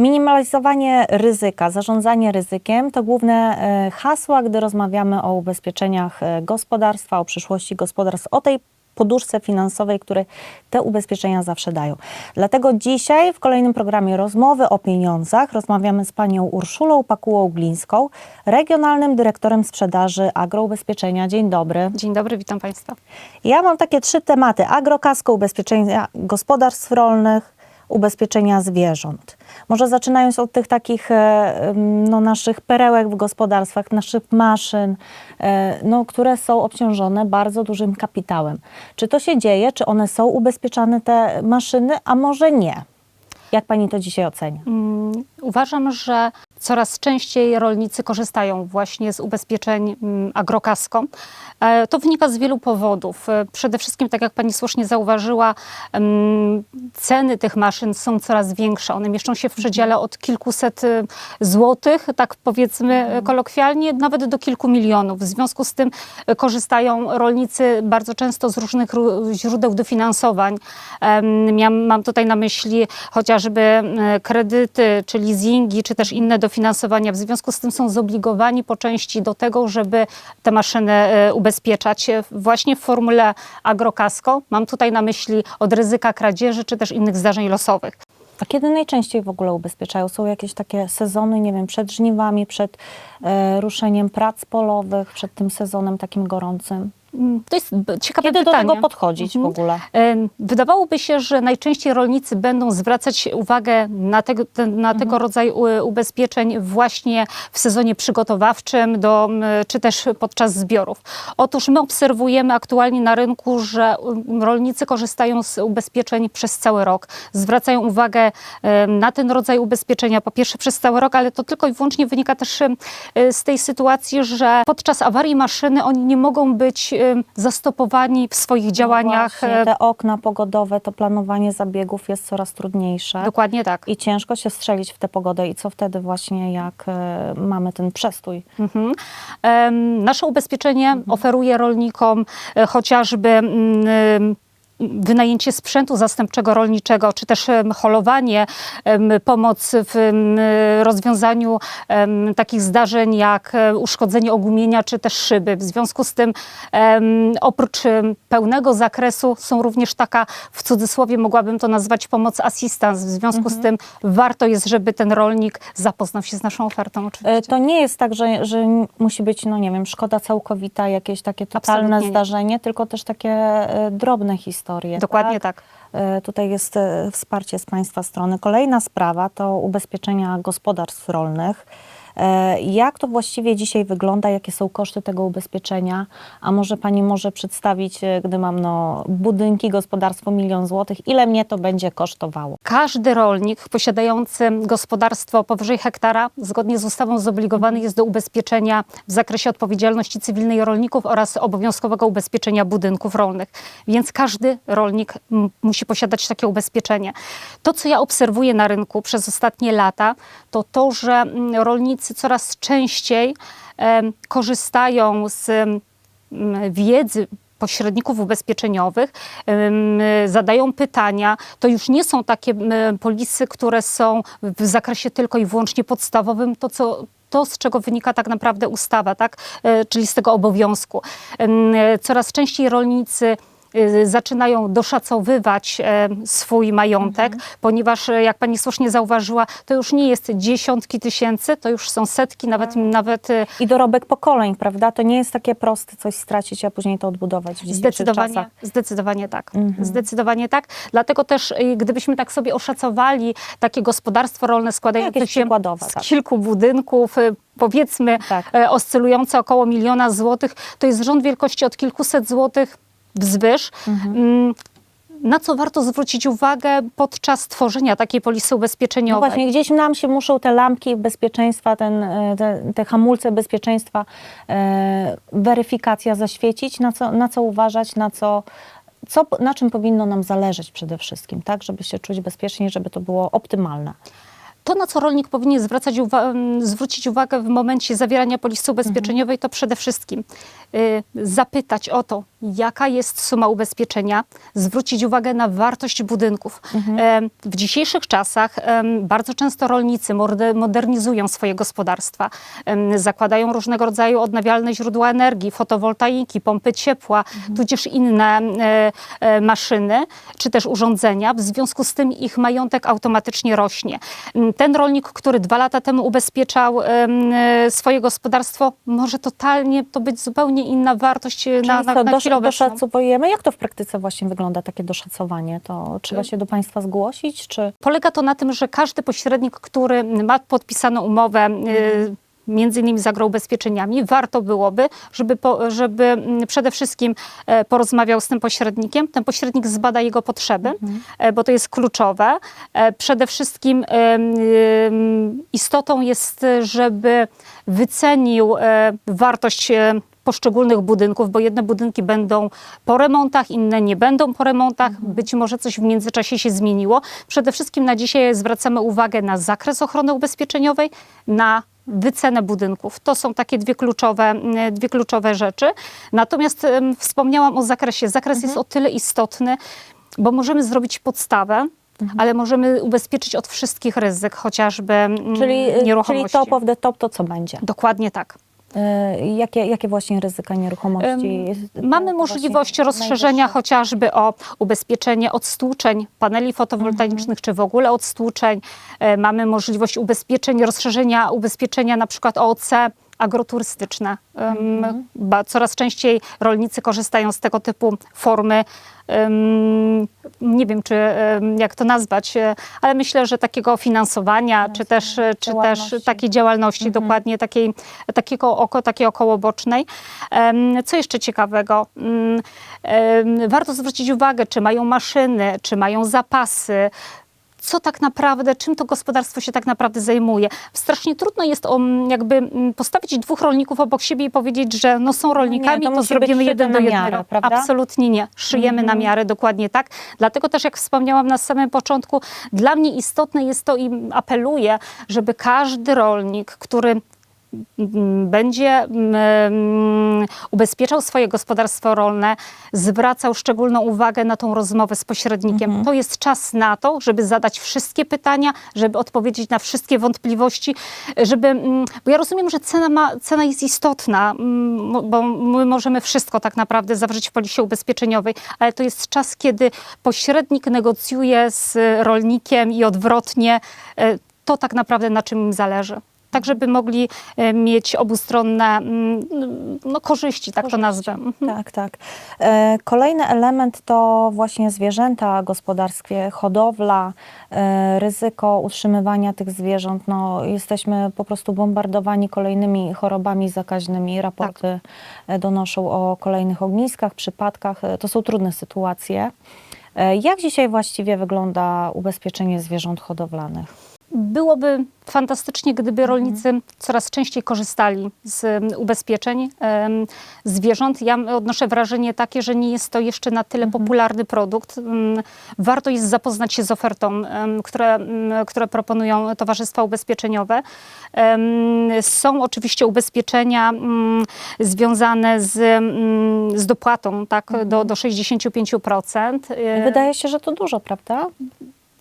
Minimalizowanie ryzyka, zarządzanie ryzykiem to główne e, hasła, gdy rozmawiamy o ubezpieczeniach e, gospodarstwa, o przyszłości gospodarstw, o tej poduszce finansowej, które te ubezpieczenia zawsze dają. Dlatego dzisiaj w kolejnym programie Rozmowy o pieniądzach rozmawiamy z panią Urszulą Pakułą-Glińską, regionalnym dyrektorem sprzedaży agroubezpieczenia. Dzień dobry. Dzień dobry, witam Państwa. Ja mam takie trzy tematy: agrokasko, ubezpieczenia gospodarstw rolnych, ubezpieczenia zwierząt. Może zaczynając od tych takich e, no, naszych perełek w gospodarstwach, naszych maszyn, e, no, które są obciążone bardzo dużym kapitałem. Czy to się dzieje? Czy one są ubezpieczane, te maszyny, a może nie? Jak pani to dzisiaj ocenia? Mm, Uważam, że coraz częściej rolnicy korzystają właśnie z ubezpieczeń mm, agrokasko. E, To wynika z wielu powodów. E, Przede wszystkim, tak jak pani słusznie zauważyła, em, ceny tych maszyn są coraz większe. One mieszczą się w przedziale od kilkuset y, złotych, tak powiedzmy e, kolokwialnie, nawet do kilku milionów. W związku z tym e, korzystają rolnicy bardzo często z różnych ró- źródeł dofinansowań. Mam tutaj na myśli chociażby e, kredyty, czy leasingi, czy też inne dofinansowania. W związku z tym są zobligowani po części do tego, żeby te maszyny e, ubezpieczać e, właśnie w formule agrokasko. Mam tutaj na myśli od ryzyka kradzieży, czy też innych zdarzeń losowych. A kiedy najczęściej w ogóle ubezpieczają? Są jakieś takie sezony, nie wiem, przed żniwami, przed e, ruszeniem prac polowych, przed tym sezonem takim gorącym? Mm, To jest ciekawe Kiedy pytanie. do tego podchodzić w Mhm. ogóle? Em, Wydawałoby się, że najczęściej rolnicy będą zwracać uwagę na tego, te, na tego rodzaju u- ubezpieczeń właśnie w sezonie przygotowawczym do, czy też podczas zbiorów. Otóż my obserwujemy aktualnie na rynku, że um, rolnicy korzystają z ubezpieczeń przez cały rok. Zwracają uwagę na ten rodzaj ubezpieczenia po pierwsze przez cały rok, ale to tylko i wyłącznie wynika też e, z tej sytuacji, że podczas awarii maszyny oni nie mogą być zastopowani w swoich działaniach. No właśnie, te okna pogodowe, to planowanie zabiegów jest coraz trudniejsze. Dokładnie tak. I ciężko się strzelić w tę pogodę. I co wtedy właśnie, jak e, mamy ten przestój? Mhm. Nasze ubezpieczenie oferuje rolnikom chociażby mm, wynajęcie sprzętu zastępczego rolniczego, czy też holowanie, pomoc w rozwiązaniu takich zdarzeń jak e, uszkodzenie ogumienia, czy też szyby. W związku z tym oprócz pełnego zakresu są również taka, w cudzysłowie mogłabym to nazwać pomoc assistance. W związku z tym warto jest, żeby ten rolnik zapoznał się z naszą ofertą oczywiście. E, To nie jest tak, że, że musi być, no nie wiem, szkoda całkowita, jakieś takie totalne Absolutnie nie. zdarzenie, tylko też takie e, drobne historie. Dokładnie tak. E, Tutaj jest e, wsparcie z Państwa strony. Kolejna sprawa to ubezpieczenia gospodarstw rolnych. E, Jak to właściwie dzisiaj wygląda? Jakie są koszty tego ubezpieczenia? A może Pani może przedstawić, e, gdy mam no, budynki, gospodarstwo milion złotych, ile mnie to będzie kosztowało? Każdy rolnik posiadający gospodarstwo powyżej hektara zgodnie z ustawą zobligowany jest do ubezpieczenia w zakresie odpowiedzialności cywilnej rolników oraz obowiązkowego ubezpieczenia budynków rolnych. Więc każdy rolnik musi posiadać takie ubezpieczenie. To, co ja obserwuję na rynku przez ostatnie lata, to to, że mm, rolnicy coraz częściej korzystają z wiedzy pośredników ubezpieczeniowych, zadają pytania. To już nie są takie polisy, które są w zakresie tylko i wyłącznie podstawowym, to co to, z czego wynika tak naprawdę ustawa, tak? E, czyli z tego obowiązku. Coraz częściej rolnicy zaczynają doszacowywać e, swój majątek, ponieważ e, jak pani słusznie zauważyła, to już nie jest dziesiątki tysięcy, to już są setki, nawet, nawet e, I dorobek pokoleń, prawda? To nie jest takie proste coś stracić, a później to odbudować w Zdecydowanie, czasach. zdecydowanie tak. Zdecydowanie tak. Dlatego też, y, gdybyśmy tak sobie oszacowali takie gospodarstwo rolne składające się z tak. kilku budynków, y, powiedzmy Tak. e, oscylujące około miliona złotych, to jest rząd wielkości od kilkuset złotych wzwyż. Mm, Na co warto zwrócić uwagę podczas tworzenia takiej polisy No ubezpieczeniowej? właśnie, gdzieś nam się muszą te lampki bezpieczeństwa, ten, e, te, te hamulce bezpieczeństwa, e, weryfikacja zaświecić, na co, na co uważać, na co, co, na czym powinno nam zależeć przede wszystkim, tak, żeby się czuć bezpiecznie, żeby to było optymalne. To, na co rolnik powinien zwracać uwa- zwrócić uwagę w momencie zawierania polisy ubezpieczeniowej, to przede wszystkim y, zapytać o to, jaka jest suma ubezpieczenia, zwrócić uwagę na wartość budynków. E, W dzisiejszych czasach bardzo często rolnicy modernizują swoje gospodarstwa, zakładają różnego rodzaju odnawialne źródła energii, fotowoltaiki, pompy ciepła, tudzież inne e, maszyny czy też urządzenia. W związku z tym ich majątek automatycznie rośnie. Ten rolnik, który dwa lata temu ubezpieczał e, swoje gospodarstwo, może totalnie to być zupełnie inna wartość e, na, na, na chwilę obecną. doszacowujemy? Jak to w praktyce właśnie wygląda, takie doszacowanie? To trzeba się do Państwa zgłosić, czy... Polega to na tym, że każdy pośrednik, który ma podpisaną umowę, y, między innymi z agroubezpieczeniami, warto byłoby, żeby, po, żeby mm, przede wszystkim e, porozmawiał z tym pośrednikiem. Ten pośrednik zbada jego potrzeby, e, bo to jest kluczowe. E, Przede wszystkim em, em, istotą jest, żeby wycenił e, wartość e, poszczególnych budynków, bo jedne budynki będą po remontach, inne nie będą po remontach. Być może coś w międzyczasie się zmieniło. Przede wszystkim na dzisiaj zwracamy uwagę na zakres ochrony ubezpieczeniowej, na wycenę budynków. To są takie dwie kluczowe, m, dwie kluczowe rzeczy. Natomiast wspomniałam o zakresie. Zakres jest o tyle istotny, bo możemy zrobić podstawę, ale możemy ubezpieczyć od wszystkich ryzyk, chociażby mm, Czyli, y, czyli nieruchomości. top of the top to co będzie? Dokładnie tak. Y, Jakie, jakie właśnie ryzyka nieruchomości? Mamy możliwość rozszerzenia najwyższe? chociażby o ubezpieczenie od stłuczeń paneli fotowoltaicznych, czy w ogóle od stłuczeń. E, Mamy możliwość ubezpieczeń, rozszerzenia ubezpieczenia na przykład OC agroturystyczne. Ba- Coraz częściej rolnicy korzystają z tego typu formy. Nie wiem, czy jak to nazwać, e, ale myślę, że takiego finansowania, czy też, e, czy też takiej działalności, dokładnie takiej, takiego oko, takiej okołobocznej. Co jeszcze ciekawego? Mm, Warto zwrócić uwagę, czy mają maszyny, czy mają zapasy, co tak naprawdę, czym to gospodarstwo się tak naprawdę zajmuje. Strasznie trudno jest um, jakby mm, postawić dwóch rolników obok siebie i powiedzieć, że no są rolnikami, to to, musi zrobimy jeden do na jednego. miarę, prawda? Mhm. Absolutnie nie. Szyjemy na miarę, dokładnie tak. Dlatego też, jak wspomniałam na samym początku, dla mnie istotne jest to i apeluję, żeby każdy rolnik, który będzie m, m, ubezpieczał swoje gospodarstwo rolne, zwracał szczególną uwagę na tą rozmowę z pośrednikiem. To jest czas na to, żeby zadać wszystkie pytania, żeby odpowiedzieć na wszystkie wątpliwości, żeby, mm, bo ja rozumiem, że cena, ma, cena jest istotna, mm, bo my możemy wszystko tak naprawdę zawrzeć w polisie ubezpieczeniowej, ale to jest czas, kiedy pośrednik negocjuje z rolnikiem i odwrotnie. E, To tak naprawdę na czym im zależy tak żeby mogli e, mieć obustronne mm, no, korzyści, tak to nazwę. Mhm. Tak, tak. E, Kolejny element to właśnie zwierzęta w gospodarstwie, hodowla, e, ryzyko utrzymywania tych zwierząt. No, jesteśmy po prostu bombardowani kolejnymi chorobami zakaźnymi. Raporty e, donoszą o kolejnych ogniskach, przypadkach. To są trudne sytuacje. Jak dzisiaj właściwie wygląda ubezpieczenie zwierząt hodowlanych? Byłoby fantastycznie, gdyby rolnicy coraz częściej korzystali z em, ubezpieczeń em, zwierząt. Ja odnoszę wrażenie takie, że nie jest to jeszcze na tyle popularny produkt. Em, Warto jest zapoznać się z ofertą, które, które proponują towarzystwa ubezpieczeniowe. Są oczywiście ubezpieczenia związane z, z dopłatą tak, do, do 65%. E, Wydaje się, że to dużo, prawda?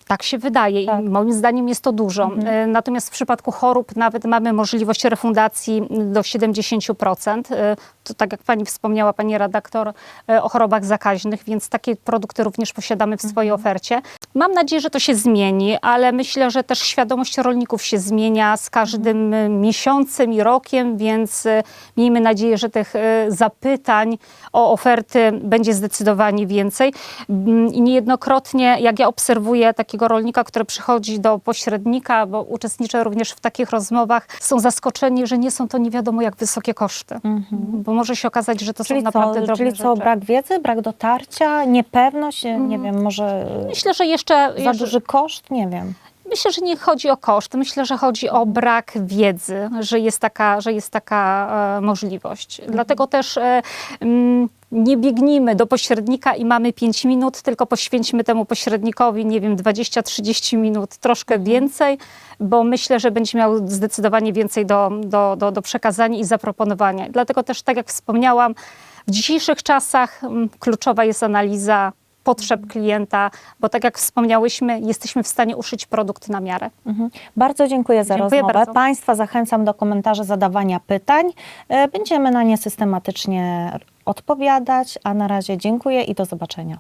Tak się wydaje Tak. i moim zdaniem jest to dużo. E, Natomiast w przypadku chorób nawet mamy możliwość refundacji do 70%. E, To tak jak pani wspomniała, pani redaktor, e, o chorobach zakaźnych, więc takie produkty również posiadamy w swojej ofercie. Mam nadzieję, że to się zmieni, ale myślę, że też świadomość rolników się zmienia z każdym e, miesiącem i rokiem, więc miejmy nadzieję, że tych zapytań o oferty będzie zdecydowanie więcej. I niejednokrotnie, jak ja obserwuję takiego rolnika, który przychodzi do pośrednika, bo uczestniczę również w takich rozmowach, są zaskoczeni, że nie są to nie wiadomo jak wysokie koszty. Bo może się okazać, że to Czyli są naprawdę co, drobne czyli co rzeczy. brak wiedzy, brak dotarcia, niepewność, nie wiem, może Myślę, że jeszcze... za jeszcze duży koszt, nie wiem. Myślę, że nie chodzi o koszt. Myślę, że chodzi o brak wiedzy, że jest taka, że jest taka e, możliwość. Dlatego też e, mm, nie biegnijmy do pośrednika i mamy 5 minut, tylko poświęćmy temu pośrednikowi, nie wiem, 20-30 minut, troszkę więcej, bo myślę, że będzie miał zdecydowanie więcej do, do, do, do przekazania i zaproponowania. Dlatego też, tak jak wspomniałam, W dzisiejszych czasach mm, kluczowa jest analiza potrzeb klienta, bo tak jak wspomniałyśmy, jesteśmy w stanie uszyć produkt na miarę. Mhm. Bardzo dziękuję za Dziękuję rozmowę. bardzo. Państwa zachęcam do komentarzy, zadawania pytań. E, Będziemy na nie systematycznie odpowiadać, a na razie dziękuję i do zobaczenia.